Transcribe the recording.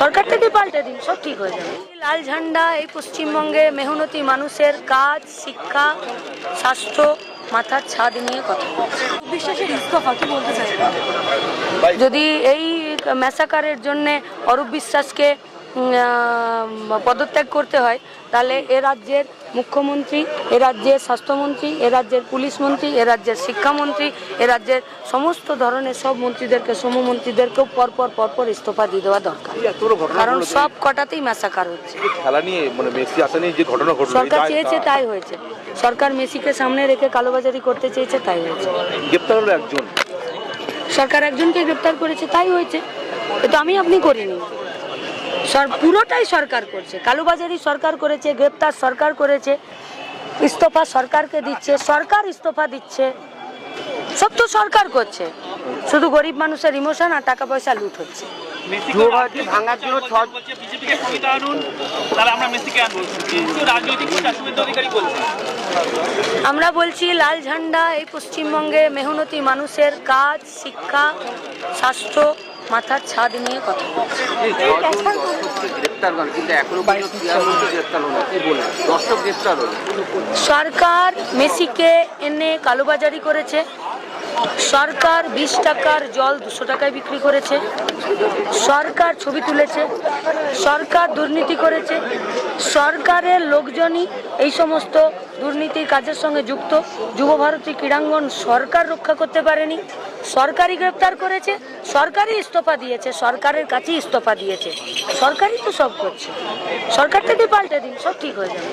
সরকার থেকে পাল্টে দিন সব ঠিক হয়ে যাবে। লাল ঝান্ডা এই পশ্চিমবঙ্গে মেহনতি মানুষের কাজ শিক্ষা স্বাস্থ্য মাথার ছাদ নিয়ে কথা বলছে। বিশ্বাসের ইস্তফা কি বলতে চাই যদি এই ম্যাসাকারের জন্য অরূপ বিশ্বাসকে পদত্যাগ করতে হয় তাহলে এ রাজ্যের মুখ্যমন্ত্রী এ রাজ্যের স্বাস্থ্যমন্ত্রী এ রাজ্যের পুলিশ মন্ত্রী এ রাজ্যের শিক্ষামন্ত্রী এ রাজ্যের সমস্ত ধরনের সব মন্ত্রীদেরকে সমমন্ত্রীদেরকেও পরপর পরপর ইস্তফা দিয়ে দেওয়া দরকার। কারণ সব কটাতেই ম্যাসাকার হচ্ছে। মানে সরকার চেয়েছে তাই হয়েছে। সরকার মেসিকে সামনে রেখে কালোবাজারি করতে চেয়েছে তাই হয়েছে। গ্রেপ্তার হলো একজন। সরকার একজনকে গ্রেপ্তার করেছে তাই হয়েছে। কিন্তু আমি আপনি করিনি। পুরোটাই সরকার করছে। কালোবাজারি সরকার করেছে গ্রেপ্তার সরকার করেছে ইস্তফা সরকারকে দিচ্ছে সরকার ইস্তফা দিচ্ছে। সব তো সরকার করছে। শুধু গরিব মানুষের ইমোশন আর টাকা পয়সা লুট হচ্ছে। ভাঙার জন্য আমরা বলছি লাল ঝান্ডা এই পশ্চিমবঙ্গে মেহনতি মানুষের কাজ শিক্ষা স্বাস্থ্য মাথার ছাদ নিয়ে কথা বলছে। সরকার। মেসিকে এনে কালোবাজারি করেছে। সরকার বিশ টাকার জল দুশো টাকায় বিক্রি করেছে। সরকার ছবি তুলেছে। সরকার দুর্নীতি করেছে। সরকারের লোকজনই এই সমস্ত দুর্নীতির কাজের সঙ্গে যুক্ত। যুবভারতী ক্রীড়াঙ্গন সরকার রক্ষা করতে পারেনি। সরকারি গ্রেপ্তার করেছে, সরকারই ইস্তফা দিয়েছে, সরকারের কাছেই ইস্তফা দিয়েছে। সরকারই তো সব করছে। সরকার থেকে পাল্টে দিন, সব ঠিক হয়ে যাবে।